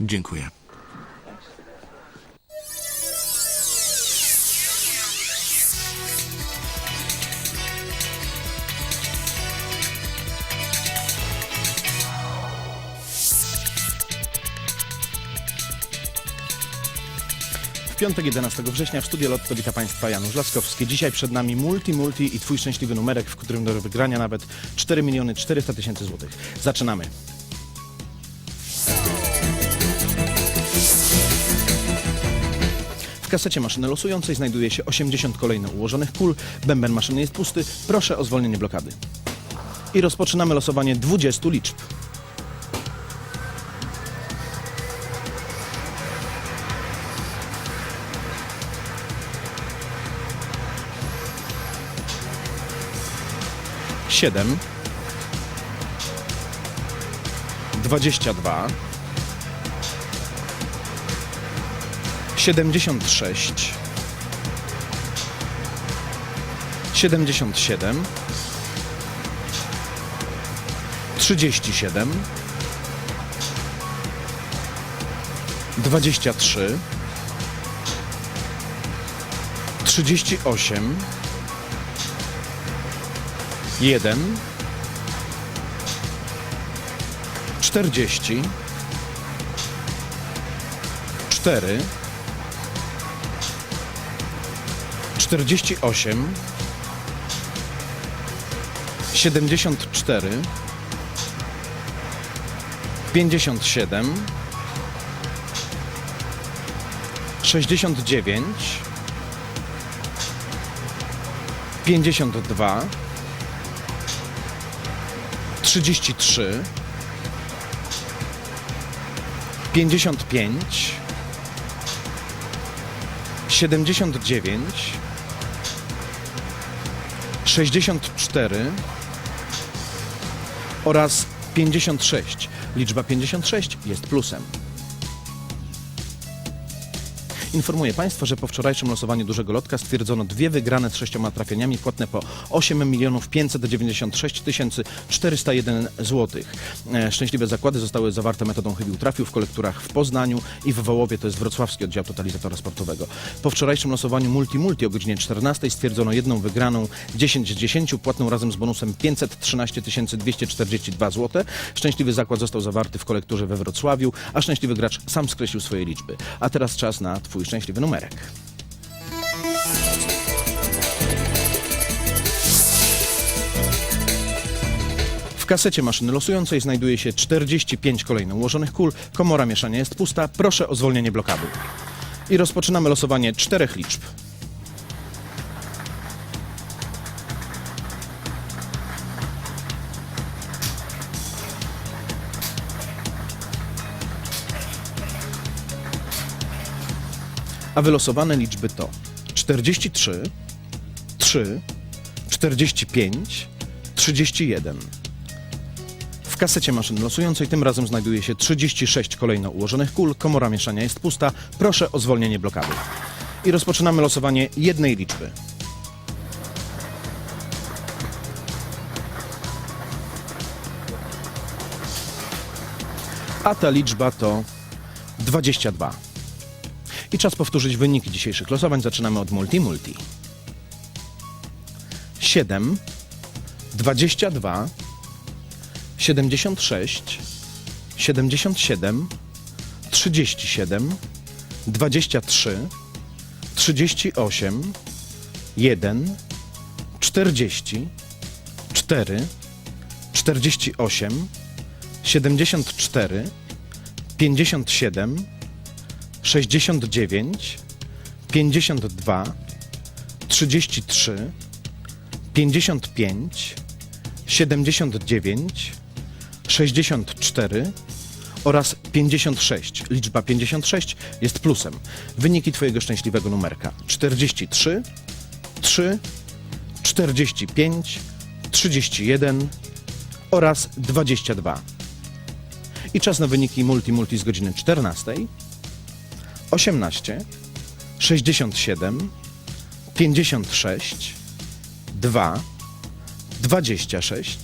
Dziękuję. Piątek 11 września w studiu Lotto wita Państwa Janusz Laskowski. Dzisiaj przed nami multi, multi i Twój szczęśliwy numerek, w którym do wygrania nawet 4 miliony 400 tysięcy złotych. Zaczynamy. Kasecie maszyny losującej znajduje się 80 kolejno ułożonych kul. Bęben maszyny jest pusty. Proszę o zwolnienie blokady. I rozpoczynamy losowanie 20 liczb. Siedem, dwadzieścia dwa, 76 77 37 23 38 1 40 4 48 74 57 69 52 33 55 79 64 oraz 56. Liczba 56 jest plusem. Informuję Państwa, że po wczorajszym losowaniu dużego lotka stwierdzono dwie wygrane z sześcioma trafieniami płatne po 8 milionów 596 tysięcy 401 złotych. E, Szczęśliwe zakłady zostały zawarte metodą chybił trafił w kolekturach w Poznaniu i w Wołowie, to jest wrocławski oddział totalizatora sportowego. Po wczorajszym losowaniu multi-multi o godzinie 14 stwierdzono jedną wygraną 10 z 10, płatną razem z bonusem 513 242 zł. Szczęśliwy zakład został zawarty w kolekturze we Wrocławiu, a szczęśliwy gracz sam skreślił swoje liczby. A teraz czas na Twój szczęśliwy numerek. W kasecie maszyny losującej znajduje się 45 kolejno ułożonych kul. Komora mieszania jest pusta. Proszę o zwolnienie blokady. I rozpoczynamy losowanie czterech liczb. A wylosowane liczby to 43, 3, 45, 31. W kasecie maszyny losującej tym razem znajduje się 36 kolejno ułożonych kul. Komora mieszania jest pusta. Proszę o zwolnienie blokady. I rozpoczynamy losowanie jednej liczby. A ta liczba to 22. I czas powtórzyć wyniki dzisiejszych losowań. Zaczynamy od multi-multi. 7, 22, 76, 77, 37, 23, 38, 1, 40, 4, 48, 74, 57, 69, 52, 33, 55, 79, 64 oraz 56. Liczba 56 jest plusem. Wyniki Twojego szczęśliwego numerka 43, 3, 45, 31 oraz 22. I czas na wyniki multi-multi z godziny 14, 18, 67, 56, 2, 26,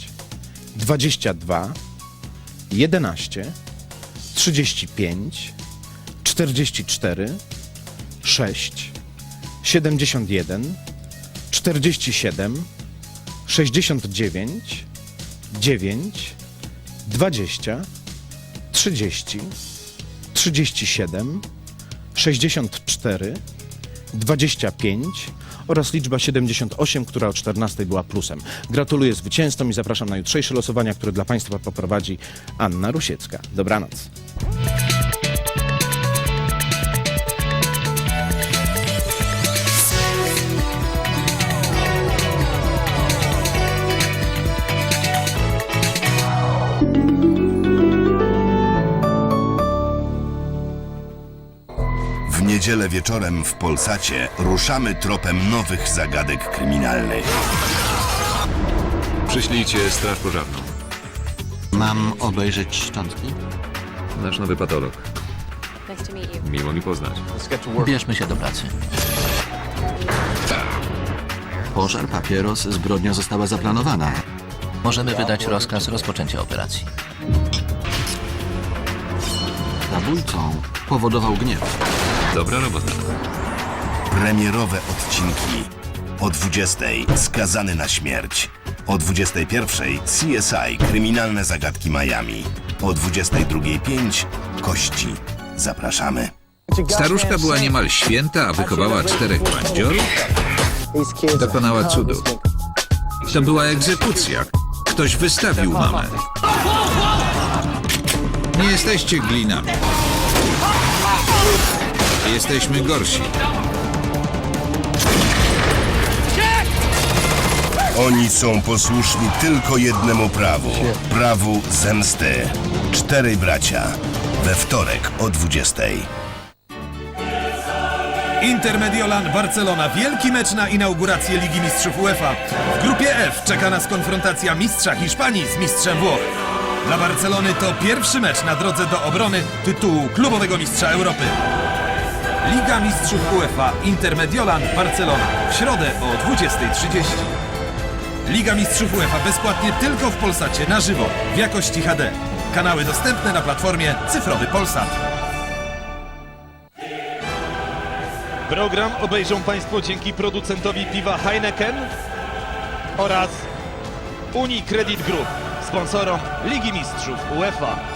22, 11, 35, 44, 6, 71, 47, 69, 9, 20, 30, 37, 64, 25 oraz liczba 78, która o 14 była plusem. Gratuluję zwycięzcom i zapraszam na jutrzejsze losowania, które dla Państwa poprowadzi Anna Rusiecka. Dobranoc. Niedzielę wieczorem w Polsacie ruszamy tropem nowych zagadek kryminalnych. Przyślijcie straż pożarną. Mam obejrzeć szczątki? Nasz nowy patolog. Nice to meet you. Miło mi poznać. Bierzmy się do pracy. Pożar, papieros, zbrodnia została zaplanowana. Możemy wydać rozkaz rozpoczęcia operacji. Zabójcą powodował gniew. Dobra robota. Premierowe odcinki. O 20 skazany na śmierć. O 21 CSI Kryminalne Zagadki Miami. O 22.05 Kości. Zapraszamy. Staruszka była niemal święta, a wychowała czterech bandziorów? Dokonała cudu. To była egzekucja. Ktoś wystawił mamę. Nie jesteście glinami. Jesteśmy gorsi. Oni są posłuszni tylko jednemu prawu. Prawu zemsty. Czterej bracia. We wtorek o 20. Intermediolan Barcelona. Wielki mecz na inaugurację Ligi Mistrzów UEFA. W grupie F czeka nas konfrontacja mistrza Hiszpanii z mistrzem Włoch. Dla Barcelony to pierwszy mecz na drodze do obrony tytułu klubowego mistrza Europy. Liga Mistrzów UEFA Intermediolan Barcelona. W środę o 20.30. Liga Mistrzów UEFA bezpłatnie tylko w Polsacie na żywo w jakości HD. Kanały dostępne na platformie Cyfrowy Polsat. Program obejrzą Państwo dzięki producentowi piwa Heineken oraz Unicredit Group, sponsorom Ligi Mistrzów UEFA.